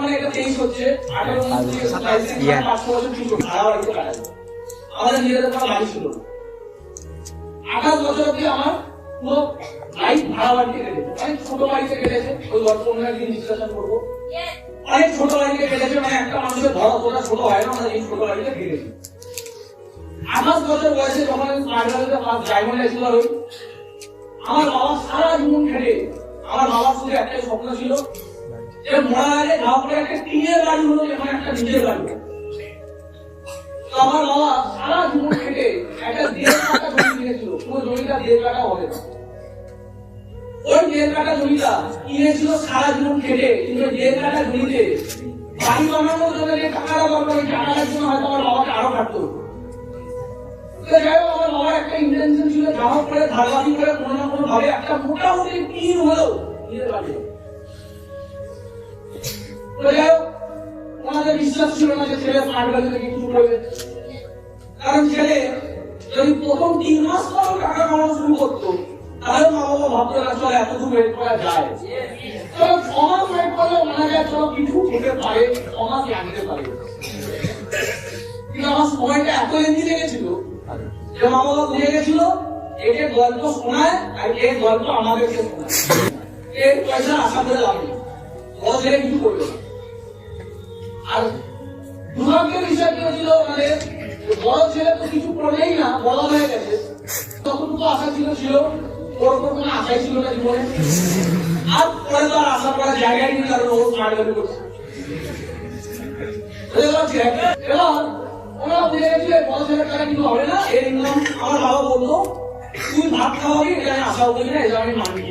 মানে এটা তেইশ হচ্ছে। আঠারো। পাঁচ বছর ঠিক ভাড়া বাড়িতে কাটাচ্ছে আমাদের নিজেদের কোনো বাড়ি ছিল। না। আঠাশ বছর অব্দি আমার পুরো লাইফ ভাড়া বাড়িতে কেটেছে অনেক ছোট বাড়িতে কেটেছে। ওই গল্প অন্য একদিন ডিসকাশন করব। অনেক ছোট বাড়িতে কেটেছে মানে একটা মানুষের ঘর অতটা ছোট হয় না মানে এই ছোট বাড়িতে কেটেছে। আঠাশ বছর বয়সে যখন আমি ভ্যালিতে ফার্স্ট ডায়মন্ড আমার বাবা সারা জীবন খেটে আমার বাবার শুধু একটাই স্বপ্ন ছিল যে মরা হলো আমার বাবা একটা দেড় কাটা পুরো আমার বাবাকে আরও কাটতে হতো। যাই হোক, আমার বাবার একটা ইন্টেনশন ছিল যা হোক করে কোনো ভাবে একটা মোটামুটি টিন হলেও নিজের বাড়ি। ওনাদের বিশ্বাস ছিল না যে ছেলে স্মার্ট ভ্যালু কিছু করবে কারণ ছেলে যদি প্রথম তিন মাস পর টাকা কামানো শুরু করতো, তাহলে মা বাবা ভাবতো না চলো এত দূর ওয়েট করা যায়। চলো ছ মাস ওয়েট করলে মানা যায় চলো কিছু হতে পারে ছ মাস লাগতে পারে। কিন্তু আমার সময়টা এত লেন্দি লেগেছিল যে মা বাবা বুঝে গেছিল, একে গল্প শোনায় আর এর গল্প আমাদেরকে শোনায়। এর পয়সা আশা করে বড় ছেলে কিছু করবে না। আর দুর্ভাগ্যের বিষয় কি হয়েছিল মানে বড় ছেলে তো কিছু করলেই না, বড় হয়ে গেছে। তখন তো আশা ছিল ছিল। ওর উপর কোনো আশাই ছিল না জীবনে। আর পরে তো আর আশা করার জায়গায় নেই, কারণ ও স্মার্ট করছে। বড় ছেলের টাকা কিন্তু হবে না। এর ইনকাম আমার বাবা বলতো তুই ভাত খাওয়াবি আমি আশাও করি না। এটা মানি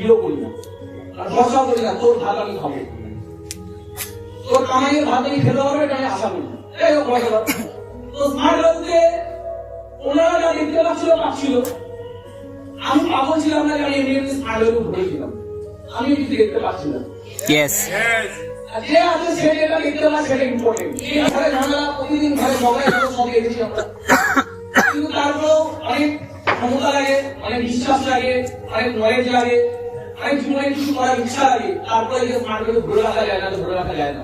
আর ভরসাও করি না, তোর ভাত আমি খাব। তোর কামাইয়ের ভাত আমি খেতে পারব এটা আমি আশা করি এই হোক তো স্মার্ট রাখতে ওনারা যা দেখতে পাচ্ছিল পাচ্ছিল। আমি পাগল ছিলাম না আমি এমনি এমনি স্মার্ট ভ্যালু ভরেছিলাম আমি কিছু দেখতে পাচ্ছিলাম। ইয়েস আর যে আছে সে দেখতে পায় সেটা ইম্পর্টেন্ট ঘরে ঝামেলা প্রতিদিন ঘরে ঝগড়া এগুলো সব দেখেছি আমরা। কিন্তু তারপরেও অনেক ক্ষমতা লাগে অনেক বিশ্বাস লাগে অনেক নলেজ লাগে অনেক জীবনে কিছু করার ইচ্ছা লাগে। তারপরে যে স্মার্ট ভ্যালু ধরে রাখা যায় না ধরে রাখা যায় না।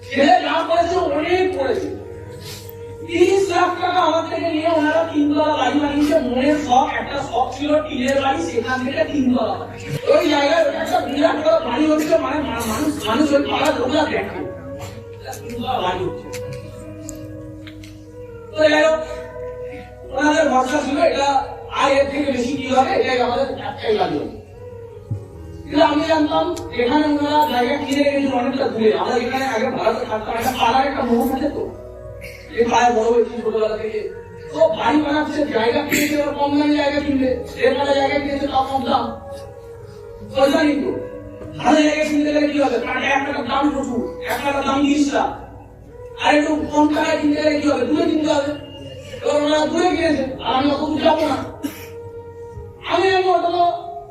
লাখ টাকা আমার থেকে নিয়ে ওনারা তিন তলা বাড়ি বানিয়েছে মনের শখ, একটা শখ ছিল, টিনের বাড়ি, সেখান থেকে তিন তলা ওই জায়গায় একটা বিরাট বড় বাড়ি হচ্ছে মানে মানুষ মানুষ ওই পাড়ার লোকরা দেখে। এটা তিন তলা বাড়ি হচ্ছে। তো যাই হোক, ওনাদের ভরসা ছিল, এটা আর এর থেকে বেশি কি হবে, এটাই আমাদের একটাই কিন্তু আমি জানতাম, এখানে ওনারা জায়গা কিনে রেখেছিল অনেকটা দূরে। আমরা এখানে আগে ভারতে থাকতাম, একটা পাড়ার একটা মোড় থাকে তো। পাড়ায় বড় ছোটবেলা থেকে তো বাড়ি বানাচ্ছে, জায়গা কিনেছে, ওরা কম দামে জায়গা বেলা জায়গা কিনেছে কম দাম। পয়সা ভালো জায়গা কিনতে গেলে কি হবে? কারণ এক দাম প্রচুর, এক দাম আর একটু কম টাকায় কিনতে গেলে কি হবে? দূরে কিনতে হবে। ওনারা দূরে কিনেছে, আর আমি অত দূর যাব না। আমি আমি ওটা তো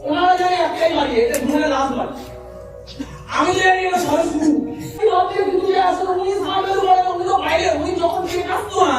ওনারা জানে একটাই বাড়ি, এটা ঘুরে লাভ বাড়ি আমি জানি এটা ভাবছি, কিন্তু আসলে উনি সামনে বলে উনি তো বাইরে উনি যখন ঠিক আসতো না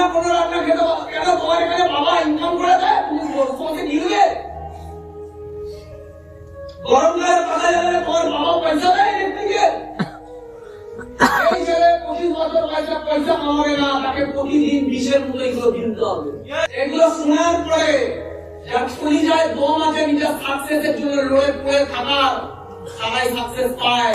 রান্না কোনো রান্না খেতে পারো কেন তোমার এখানে বাবা ইনকাম করে দেয় তুমি তোমাকে দিয়ে গরমকালের কথা জানলে তোমার বাবা পয়সা দেয় ইলেকট্রিকে এই ছেলে পঁচিশ বছর পয়সা পয়সা কামাবে না, তাকে প্রতিদিন বিষের মতো এগুলো কিনতে হবে। এগুলো শোনার পরে কলিজায় দম আছে, নিজের সাকসেসের জন্য লড়ে পড়ে থাকার, সবাই সাকসেস পায়।